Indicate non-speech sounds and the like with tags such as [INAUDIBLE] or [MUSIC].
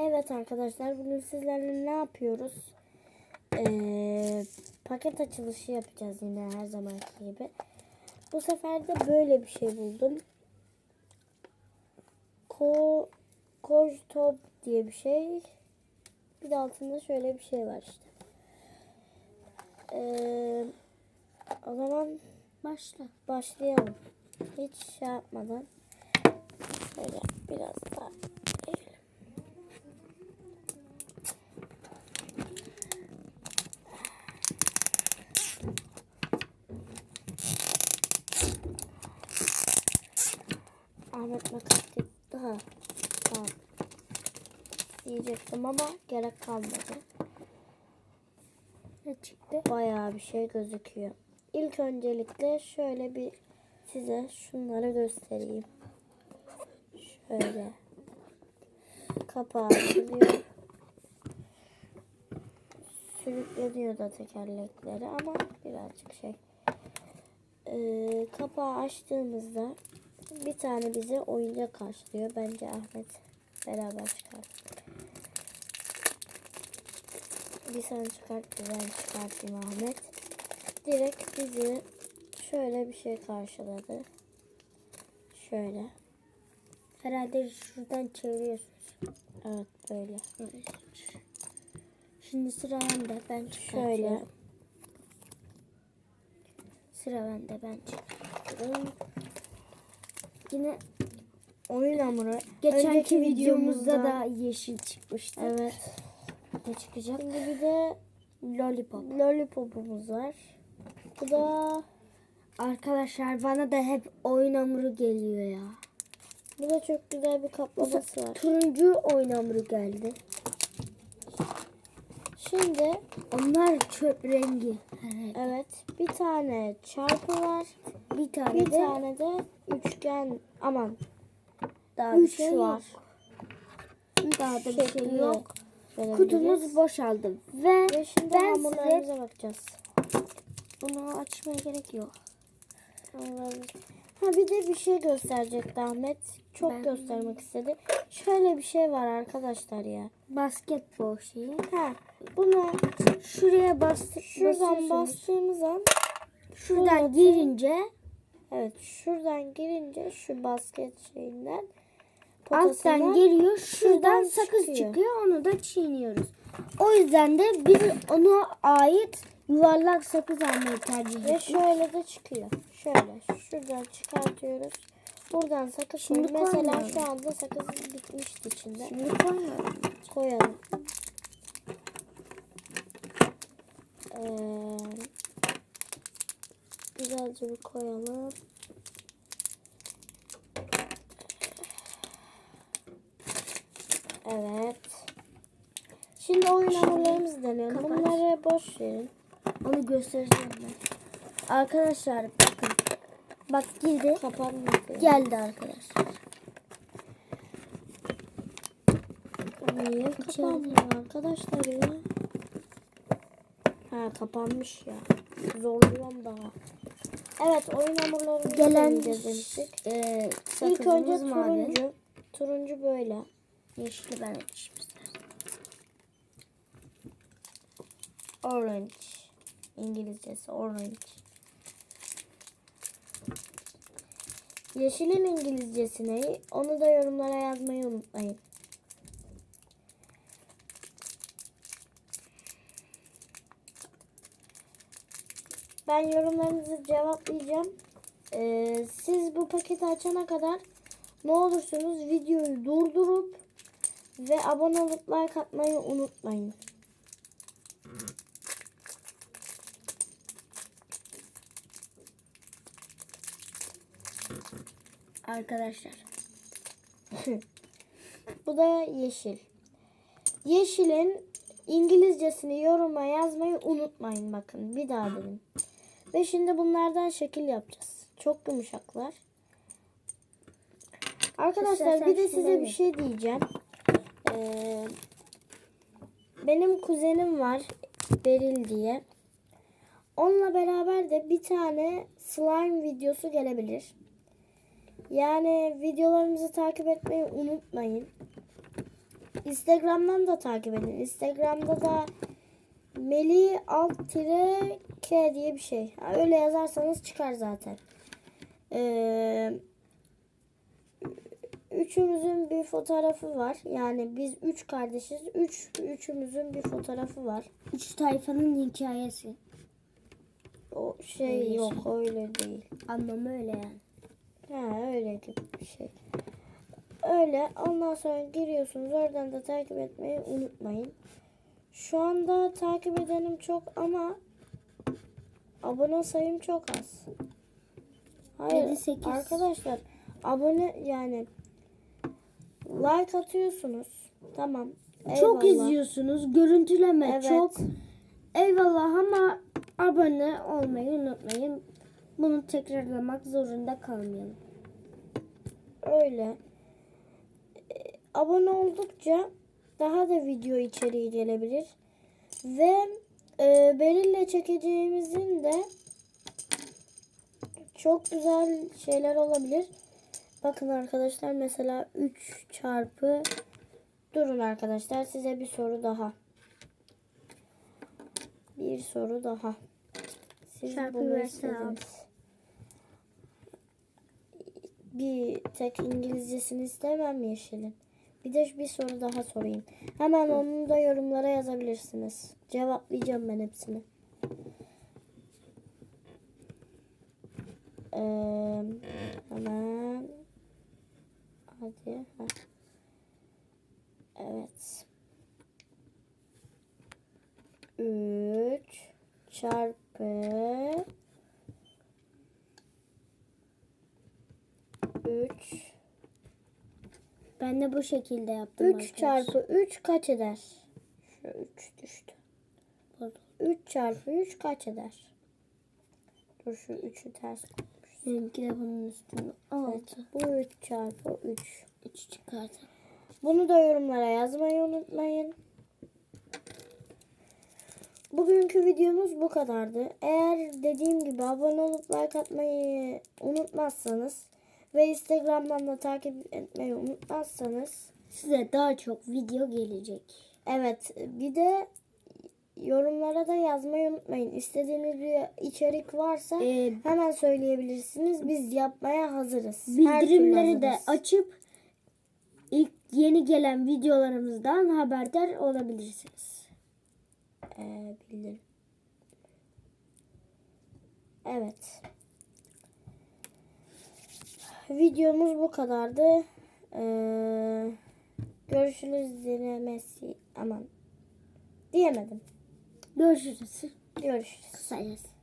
Evet arkadaşlar bugün sizlerle ne yapıyoruz? Ee, paket açılışı yapacağız yine her zamanki gibi. Bu sefer de böyle bir şey buldum. Ko Koj Top diye bir şey. Bir de altında şöyle bir şey var işte. Ee, o zaman başla. Başlayalım. Hiç şey yapmadan. Şöyle biraz daha Ahmet makas daha tamam. diyecektim ama gerek kalmadı. Ne çıktı? Bayağı bir şey gözüküyor. İlk öncelikle şöyle bir size şunları göstereyim. Şöyle. Kapağı açılıyor. Sürükleniyor da tekerlekleri ama birazcık şey. Ee, kapağı açtığımızda bir tane bize oyuncak karşılıyor. Bence Ahmet beraber çıkar. Bir sen çıkart, bir ben çıkartayım Ahmet. Direkt bizi şöyle bir şey karşıladı. Şöyle. Herhalde şuradan çeviriyorsunuz. Evet böyle. Şimdi sıra bende. Ben Şöyle. çıkartıyorum. Sıra bende. Ben çıkartıyorum. Yine Oyun hamuru. geçenki Önceki videomuzda da yeşil çıkmıştı. Evet. Ne çıkacak? Şimdi bir de Lollipop. lollipopumuz var. Bu da Arkadaşlar bana da hep oyun hamuru geliyor ya. bu da çok güzel bir kaplaması var. Turuncu oyun hamuru geldi. Şimdi Onlar çöp rengi. evet bir tane çarpı var. Bir tane Bir de tane de üçgen aman daha Üç bir şey yok. var. daha da bir şey Şekli yok. Kutumuz boşaldı. Ve Ve şimdi ben size bakacağız. bunu açmaya gerek yok. Allah'ım. Ha bir de bir şey gösterecekti Ahmet. Çok Ben- göstermek istedi. Şöyle bir şey var arkadaşlar ya. Basketbol şeyi. Ha bunu Şuraya bastır. şuradan bastığımız an Şuradan girince evet şuradan girince şu basket şeyinden alttan geliyor. Şuradan sakız çıkıyor. çıkıyor. Onu da çiğniyoruz. O yüzden de biz ona ait yuvarlak sakız almayı tercih ve ettik. şöyle de çıkıyor. Şöyle şuradan çıkartıyoruz. Buradan sakız Şimdi koyuyoruz. Mesela şu anda sakız bitmişti içinde. Şimdi koymuyorum. koyalım. Ee, güzelce bir koyalım. Evet. Şimdi oyun hamurlarımızı deneyelim. Bunları boş verin. Onu göstereceğim ben. Arkadaşlar bakın. Bak girdi. Kapanmadı. Geldi arkadaşlar. Niye kapanmıyor arkadaşlar ya? Ha kapanmış ya. Zorluyorum daha. Evet oyun hamurlarımızı Gelen demiştik. e, İlk önce mavi. turuncu. Turuncu böyle. Yeşili ben açmışım. Orange. İngilizcesi orange. Yeşilin İngilizcesi ne? Onu da yorumlara yazmayı unutmayın. Ben yorumlarınızı cevaplayacağım. Ee, siz bu paketi açana kadar ne olursunuz videoyu durdurup ve abone olup like atmayı unutmayın. Arkadaşlar. [LAUGHS] Bu da yeşil. Yeşilin İngilizcesini yoruma yazmayı unutmayın bakın. Bir daha dedim. Ve şimdi bunlardan şekil yapacağız. Çok yumuşaklar. Arkadaşlar bir de size bir şey diyeceğim. Ee, benim kuzenim var Beril diye. Onunla beraber de bir tane slime videosu gelebilir. Yani videolarımızı takip etmeyi unutmayın. Instagram'dan da takip edin. Instagram'da da Meli alt tire K diye bir şey. Ha, Öyle yazarsanız çıkar zaten. Ee, üçümüzün bir fotoğrafı var. Yani biz üç kardeşiz. Üç, üçümüzün bir fotoğrafı var. Üç tayfanın hikayesi. O şey Öyle yok şey. öyle değil. Anlamı öyle yani. Ha öyle gibi bir şey. Öyle. Ondan sonra giriyorsunuz. Oradan da takip etmeyi unutmayın. Şu anda takip edenim çok ama abone sayım çok az. Hayır Yedi, sekiz. arkadaşlar abone yani like atıyorsunuz. Tamam. Çok eyvallah. izliyorsunuz. Görüntüleme Evet. çok. Eyvallah ama abone olmayı unutmayın. Bunu tekrarlamak zorunda kalmayalım. Öyle. E, Abone oldukça daha da video içeriği gelebilir. Ve e, Beril'le çekeceğimizin de çok güzel şeyler olabilir. Bakın arkadaşlar mesela 3 çarpı durun arkadaşlar size bir soru daha. Bir soru daha. Siz Çarpı bunu istediniz. Bir tek İngilizcesini istemem yeşilin. Bir de bir soru daha sorayım. Hemen onu da yorumlara yazabilirsiniz. Cevaplayacağım ben hepsini. Ee, hemen hadi. ha. Evet. 3 çarpı 3 Ben de bu şekilde yaptım 3 arkadaşlar. çarpı 3 kaç eder? Şu 3 düştü. Pardon. 3 çarpı 3 kaç eder? Dur şu 3'ü ters koymuş. Benimki de bunun üstünde. Evet, Altı. bu 3 çarpı 3. Üç çıkardım. Bunu da yorumlara yazmayı unutmayın. Bugünkü videomuz bu kadardı. Eğer dediğim gibi abone olup like atmayı unutmazsanız ve Instagram'dan da takip etmeyi unutmazsanız Size daha çok video gelecek. evet bir de yorumlara da yazmayı unutmayın. İstediğiniz bir içerik varsa Ee, hemen söyleyebilirsiniz. Biz yapmaya hazırız. Bildirimleri de hazırız. açıp ilk yeni gelen videolarımızdan haberdar olabilirsiniz. Ee, bildirim. Evet. Videomuz bu kadardı. Ee, görüşürüz dilemesi aman diyemedim. Görüşürüz. Görüşürüz. Kısacası.